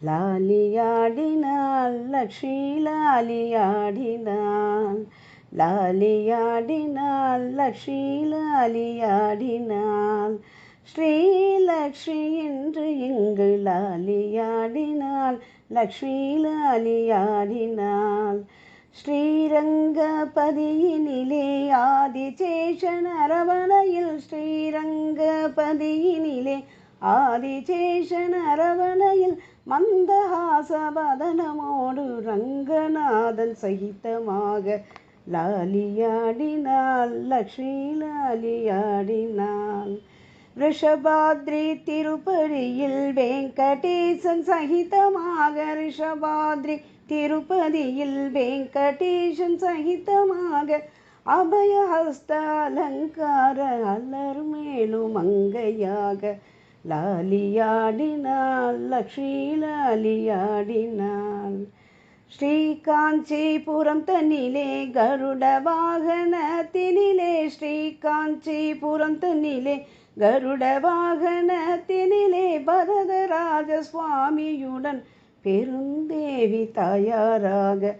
லாலியாடினாள் லக்ஷ்மி லாலியாடினாள் லாலியாடினாள் லக்ஷ்மி லாலியாடினாள் ஸ்ரீலக்ஷ்மி என்று இங்கு லாலியாடினாள் லக்ஷ்மி லாலியாடினாள் ஸ்ரீரங்கபதியினிலே ஆதிசேஷன் அரவணையில் ஸ்ரீரங்கபதியினிலே ஆதிசேஷன் அரவணையில் மந்தஹாசபதனமோடு ரங்கநாதன் சகிதமாக லாலியாடினாள் லக்ஷ்மி லாலியாடினாள் ரிஷபாத்ரி திருப்பதியில் வெங்கடேசன் சகிதமாக ரிஷபாத்ரி திருப்பதியில் வெங்கடேசன் சகிதமாக அபயஹஸ்த அலங்கார அலர் மேலும் அங்கையாக லாலியாடினாள் லக்ஷ்மி லாலியாடினாள் ஸ்ரீகாஞ்சிபுரம் தன்னிலே கருட வாகனத்தினிலே ஸ்ரீகாஞ்சிபுரம் தன்னிலே கருட வாகனத்தினிலே பரதராஜ சுவாமியுடன் பெருந்தேவி தாயாராக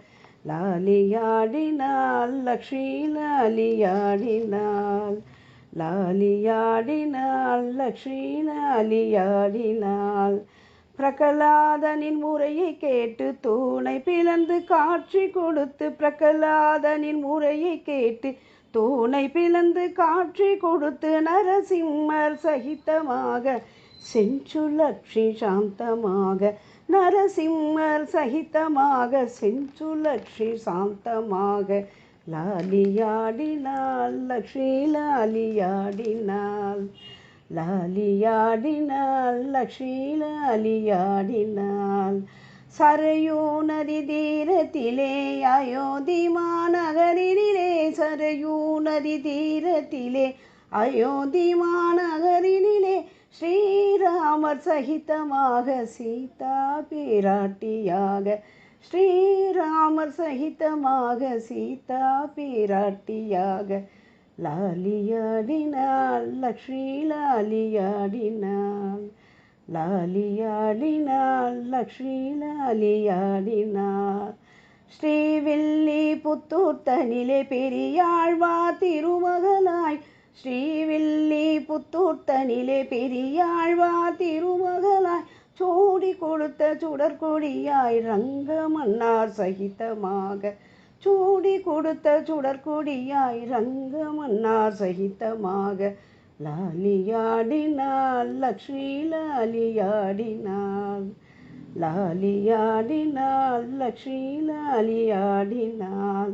லாலியாடினாள் லக்ஷ்மி லாலியாடினாள் லாலியாடினாள் லக்ஷ்மி லாலியாடினாள் பிரகலாதனின் முறையை கேட்டு தூணை பிளந்து காட்சி கொடுத்து பிரகலாதனின் முறையை கேட்டு தூணை பிளந்து காட்சி கொடுத்து நரசிம்மர் சகிதமாக செஞ்சுலக்ஷி சாந்தமாக நரசிம்மர் சகிதமாக செஞ்சுலக்ஷி சாந்தமாக லாலியாடினாள் லக்ஷ்மி லாலியாடினாள் லாலியாடினாள் லக்ஷ்மி லாலியாடினாள் சரையூ நதி தீரத்திலே அயோத்தி மாநகரினிலே சரையூ நதி தீரத்திலே அயோத்தி மாநகரினிலே ஸ்ரீராமர் சகிதமாக சீதா பிராட்டியாக ஸ்ரீராமர் சகிதமாக சீதா பிராட்டியாக லாலியாடினாள் லக்ஷ்மி லாலியாடினாள் லாலியாடினாள் லக்ஷ்மி லாலியாடினாள். ஸ்ரீவில்லி புத்தூர் தனிலே பெரியாழ்வா திருமகளாய் ஸ்ரீவில்லி புத்தூர் தனிலே பெரியாழ்வா திருமகளாய் சூடி கொடுத்த சுடற்கொடியாய் ரங்க மன்னார் சகிதமாக சூடி கொடுத்த சுடற்கொடியாய் ரங்க மன்னார் சகிதமாக லாலியாடினாள் லக்ஷ்மி லாலியாடினாள். லாலியாடினாள் லக்ஷ்மி லாலியாடினாள்.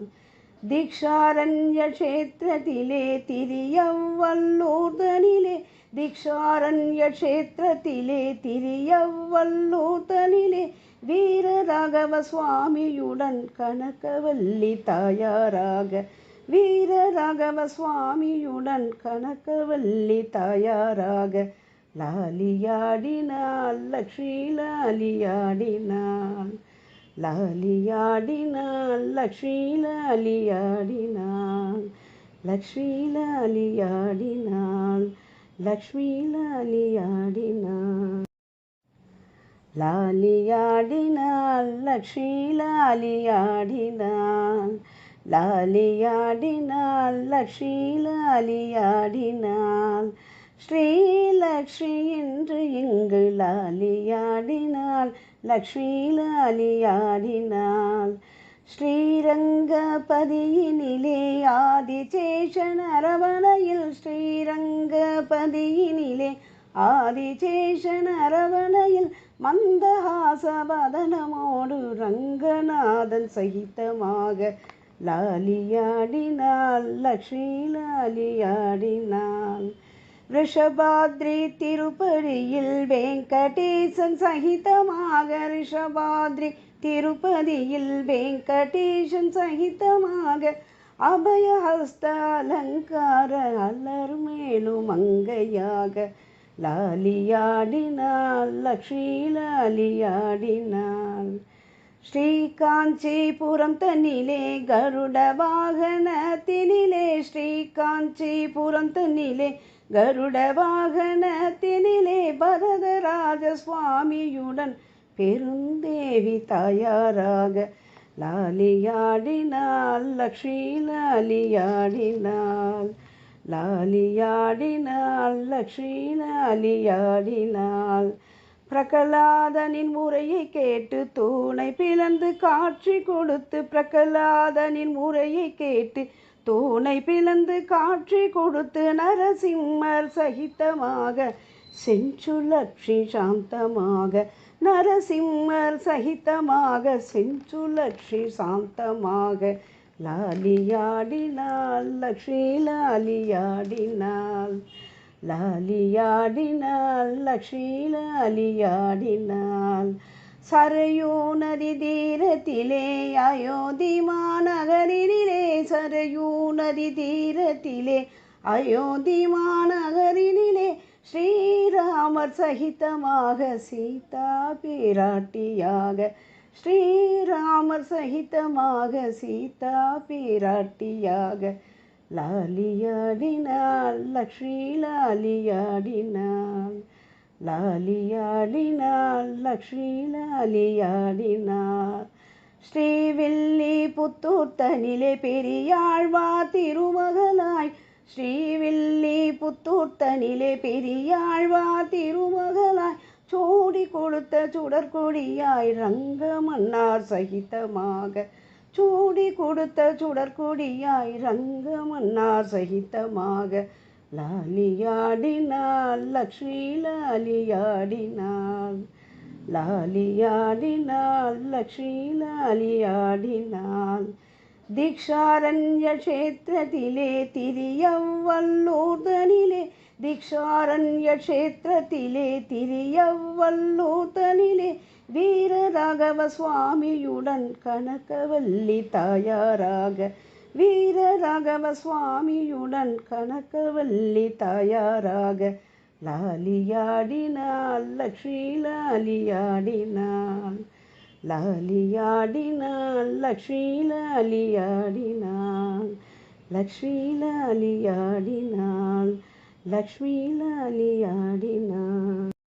தீக்ஷாரண்ய கஷேத்திரத்திலே திரியவல்லூர்தனிலே தீக்ஷாரண்ய க்ஷேத்திரத்திலே திரியவல்லூர்தனிலே வீர ராகவ சுவாமியுடன் கனகவல்லி தாயாராக வீர ராகவ சுவாமியுடன் கனகவல்லி தாயாராக லாலியாடினாள் லக்ஷ்மி லாலியாடினாள் லாலியாடினாள் லக்ஷ்மி லாலியாடினாள் லக்ஷ்மி லாலியாடினாள். லக்ஷ்மி லாலியாடினாள். லாலியாடினாள் லக்ஷ்மி லாலியாடினாள். லாலியாடினாள். லக்ஷ்மி லாலியாடினாள். ஸ்ரீலக்ஷ்மி என்று இங்கு லாலியாடினாள். லக்ஷ்மி லாலியாடினாள். ஸ்ரீரங்கபதியினிலே ஆதிசேஷன் அரவணையில் ஸ்ரீரங்கபதியினிலே ஆதிசேஷன் அரவணையில் மந்தஹாசபதனமோடு ரங்கநாதன் சகிதமாக லாலியாடினாள் லக்ஷ்மி லாலியாடினாள். ரிஷபாத்ரி திருப்பதியில் வெங்கடேசன் சகிதமாக ரிஷபாத்ரி திருப்பதியில் வெங்கடேஷன் சகிதமாக அபயஹஸ்த அலங்கார அலர் மேலும் அங்கையாக லாலியாடினாள் லக்ஷ்மி லாலியாடினாள். ஸ்ரீகாஞ்சிபுரம் தன்னிலே கருட வாகனத்தினிலே ஸ்ரீகாஞ்சிபுரம் தன்னிலே கருட வாகனத்தினிலே பரதராஜ சுவாமியுடன் பெருந்தேவி தாயாராக லாலியாடினாள் லக்ஷ்மி லாலியாடினாள் லாலியாடினாள் லக்ஷ்மி லாலியாடினாள். பிரகலாதனின் முறையை கேட்டு தூணை பிளந்து காட்சி கொடுத்து பிரகலாதனின் முறையை கேட்டு தூணை பிளந்து காட்சி கொடுத்து நரசிம்மர் சகித்தமாக செஞ்சு லக்ஷ்மி சாந்தமாக நரசிம்மர் சகிதமாக செஞ்சுலக்ஷி சாந்தமாக லாலியாடினாள் லக்ஷ்மி லாலியாடினாள் லாலியாடினாள் லக்ஷ்மி லாலியாடினாள். சரையூ நதி தீரத்திலே அயோத்தி மாநகரினிலே சரையூ நதி தீரத்திலே அயோத்தி மாநகரினிலே ஸ்ரீராமர் சகிதமாக சீதா பிராட்டியாக. ஸ்ரீராமர் சகிதமாக சீதா பிராட்டியாக. லாலியாடினாள் லக்ஷ்மி லாலியாடினாள். லாலியாடினாள் லக்ஷ்மி லாலியாடினாள். ஸ்ரீவில்லி புத்தூர் தனிலே பெரியாழ்வா திருமகளாய் ஸ்ரீவில்லி புத்தூர்த்தனிலே பெரியாழ்வா திருமகளாய் சூடி கொடுத்த சுடற்கொடியாய் ரங்கமன்னார் சகிதமாக சூடி கொடுத்த சுடற்கொடியாய் ரங்கமன்னார் சகிதமாக லாலியாடினாள் லக்ஷ்மி லாலியாடினாள் லாலியாடினாள் லக்ஷ்மி லாலியாடினாள். தீக்ஷாரண்ய க்ஷேத்திரத்திலே திரியவல்லூர்தனிலே தீக்ஷாரண்ய க்ஷேத்திரத்திலே திரியவல்லூர்தனிலே வீர ராகவ சுவாமியுடன் கனகவல்லி தாயாராக வீர ராகவ சுவாமியுடன் கனகவல்லி தாயாராக லாலியாடினாள் லக்ஷ்மி லாலியாடினாள் லாலியாடினாள் லக்ஷ்மி லாலியாடினாள் லக்ஷ்மி லாலியாடினாள் லக்ஷ்மி லாலியாடினாள்